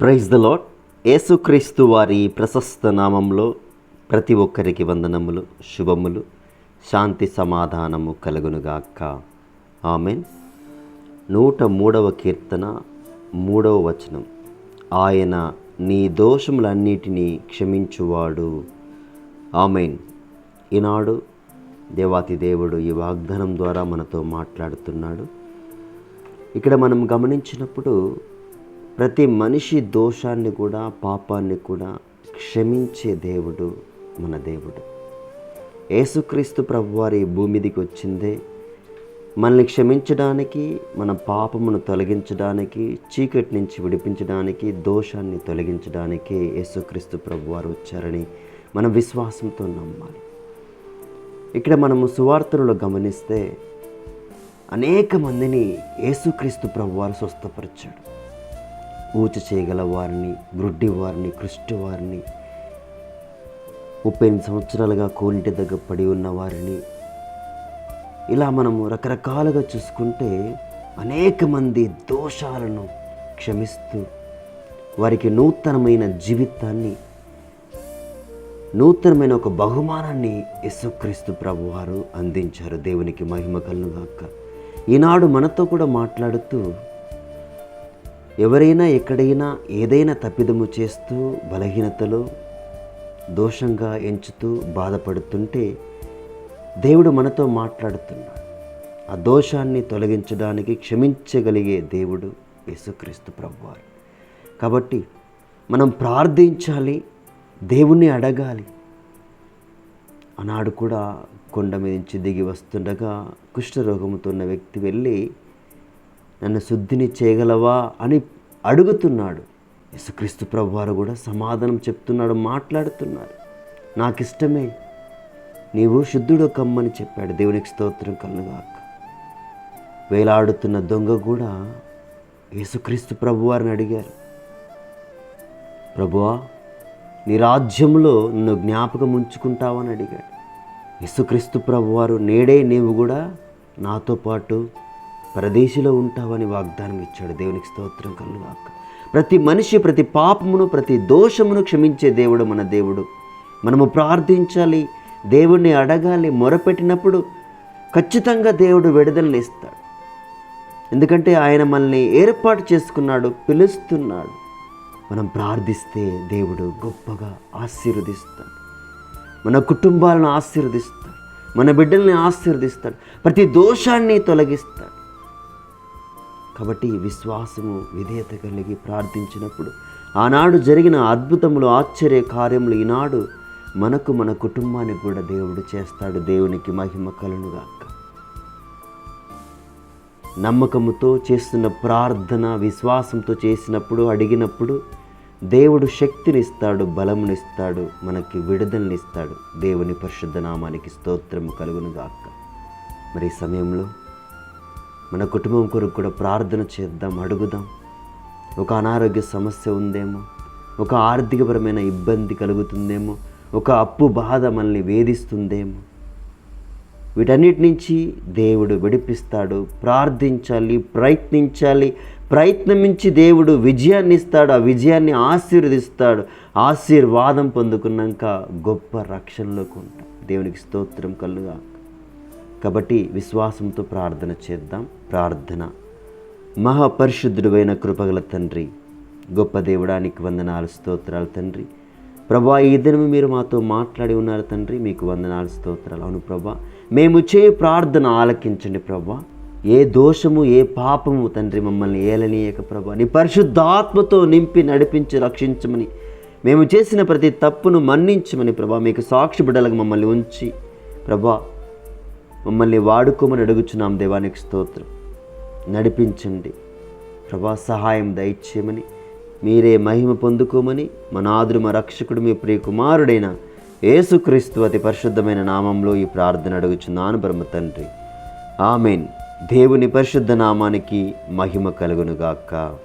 Praise the lord యేసుక్రీస్తు వారి ప్రశస్త నామంలో ప్రతి ఒక్కరికి వందనములు శుభములు శాంతి సమాధానము కలుగునుగాక. ఆమెన్. నూట మూడవ కీర్తన మూడవ వచనం. ఆయన నీ దోషములన్నిటినీ క్షమించువాడు. ఆమెన్. ఈనాడు దేవాతి దేవుడు ఈ వాగ్దానం ద్వారా మనతో మాట్లాడుతున్నాడు. ఇక్కడ మనం గమనించినప్పుడు ప్రతి మనిషి దోషాన్ని కూడా పాపాన్ని కూడా క్షమించే దేవుడు మన దేవుడు. యేసుక్రీస్తు ప్రభువారి భూమిదికి వచ్చిందే. మనల్ని క్షమించడానికి మన పాపమును తొలగించడానికి చీకటి నుంచి విడిపించడానికి దోషాన్ని తొలగించడానికి యేసుక్రీస్తు ప్రభువారు వచ్చారని మనం విశ్వాసంతో నమ్మాలి. ఇక్కడ మనము సువార్తలలో గమనిస్తే అనేక మందిని యేసుక్రీస్తు ప్రభువారు స్వస్థపరిచాడు. ఊచ చేయగల వారిని గ్రుడ్డి వారిని కృష్టి వారిని ముప్పై ఎనిమిది సంవత్సరాలుగా కోలింటి దగ్గర పడి ఉన్న వారిని ఇలా మనము రకరకాలుగా చూసుకుంటే అనేక మంది దోషాలను క్షమిస్తూ వారికి నూతనమైన జీవితాన్ని నూతనమైన ఒక బహుమానాన్ని యేసుక్రీస్తు ప్రభువారు అందించారు. దేవునికి మహిమ కలుగాక. ఈనాడు మనతో కూడా మాట్లాడుతూ ఎవరైనా ఎక్కడైనా ఏదైనా తప్పిదము చేస్తూ బలహీనతలో దోషంగా ఎంచుతూ బాధపడుతుంటే దేవుడు మనతో మాట్లాడుతున్నాడు. ఆ దోషాన్ని తొలగించడానికి క్షమించగలిగే దేవుడు యేసుక్రీస్తు ప్రభువారు. కాబట్టి మనం ప్రార్థించాలి దేవుణ్ణి అడగాలి. ఆనాడు కూడా కొండ మీద నుంచి దిగి వస్తుండగా కుష్ఠరోగంతో ఉన్న వ్యక్తి వెళ్ళి నన్ను శుద్ధిని చేయగలవా అని అడుగుతున్నాడు. యేసుక్రీస్తు ప్రభువారు కూడా సమాధానం చెప్తున్నాడు మాట్లాడుతున్నారు. నాకు ఇష్టమే నీవు శుద్ధుడు కమ్మని చెప్పాడు. దేవునికి స్తోత్రం కలుగాక. వేలాడుతున్న దొంగ కూడా యేసుక్రీస్తు ప్రభువారిని అడిగారు. ప్రభువా నీ రాజ్యంలో నన్ను జ్ఞాపకం ఉంచుకుంటావని అడిగాడు. యేసుక్రీస్తు ప్రభువారు నేడే నీవు కూడా నాతో పాటు పరదేశిలో ఉంటావని వాగ్దానం ఇచ్చాడు. దేవునికి స్తోత్రం కలుగాక. ప్రతి మనిషి ప్రతి పాపమును ప్రతి దోషమును క్షమించే దేవుడు మన దేవుడు. మనము ప్రార్థించాలి దేవుణ్ణి అడగాలి మొరపెట్టినప్పుడు ఖచ్చితంగా దేవుడు విడుదలను ఇస్తాడు. ఎందుకంటే ఆయన మనల్ని ఏర్పాటు చేసుకున్నాడు పిలుస్తున్నాడు. మనం ప్రార్థిస్తే దేవుడు గొప్పగా ఆశీర్వదిస్తాడు. మన కుటుంబాలను ఆశీర్వదిస్తాడు. మన బిడ్డల్ని ఆశీర్వదిస్తాడు. ప్రతి దోషాన్ని తొలగిస్తాడు. కాబట్టి విశ్వాసము విధేయత కలిగి ప్రార్థించినప్పుడు ఆనాడు జరిగిన అద్భుతములు ఆశ్చర్య కార్యములు ఈనాడు మనకు మన కుటుంబానికి కూడా దేవుడు చేస్తాడు. దేవునికి మహిమ కలునుగాక నమ్మకముతో చేస్తున్న ప్రార్థన విశ్వాసంతో చేసినప్పుడు అడిగినప్పుడు దేవుడు శక్తినిస్తాడు బలమునిస్తాడు మనకి విడుదలనిస్తాడు. దేవుని పరిశుద్ధ నామానికి స్తోత్రము కలుగునుగాక. మరి సమయంలో మన కుటుంబం కొరకు కూడా ప్రార్థన చేద్దాం అడుగుదాం. ఒక అనారోగ్య సమస్య ఉందేమో ఒక ఆర్థికపరమైన ఇబ్బంది కలుగుతుందేమో ఒక అప్పు బాధ మనల్ని వేధిస్తుందేమో. వీటన్నిటి నుంచి దేవుడు విడిపిస్తాడు. ప్రార్థించాలి ప్రయత్నించాలి. ప్రయత్నమించి దేవుడు విజయాన్ని ఇస్తాడు ఆ విజయాన్ని ఆశీర్వదిస్తాడు. ఆశీర్వాదం పొందుకున్నాక గొప్ప రక్షణలోకి ఉంటాం. దేవునికి స్తోత్రం కలుగా కాబట్టి విశ్వాసంతో ప్రార్థన చేద్దాం. ప్రార్థన. మహాపరిశుద్ధుడైన కృపగల తండ్రి గొప్ప దేవుడానికి వందనాలు స్తోత్రాలు తండ్రి. ప్రభా ఈ దినము మీరు మాతో మాట్లాడి ఉన్నారు తండ్రి మీకు వందనాలు స్తోత్రాలు. అవును ప్రభా మేము చే ప్రార్థన ఆలకించండి ప్రభా. ఏ దోషము ఏ పాపము తండ్రి మమ్మల్ని ఏలనీయక ప్రభా. నీ పరిశుద్ధాత్మతో నింపి నడిపించి రక్షించమని మేము చేసిన ప్రతి తప్పును మన్నించమని ప్రభా మీకు సాక్షి బిడ్డలకు మమ్మల్ని ఉంచి ప్రభా మమ్మల్ని వాడుకోమని అడుగుచున్నాం దేవానికి స్తోత్రం. నడిపించండి. ప్రభా సహాయం దయచేయమని మీరే మహిమ పొందుకోమని మా నాదుడు మా రక్షకుడు మీ ప్రియ కుమారుడైన యేసుక్రీస్తు అతి పరిశుద్ధమైన నామంలో ఈ ప్రార్థన అడుగుచున్నాను బ్రహ్మ తండ్రి. ఆమెన్. దేవుని పరిశుద్ధ నామానికి మహిమ కలుగునుగాక.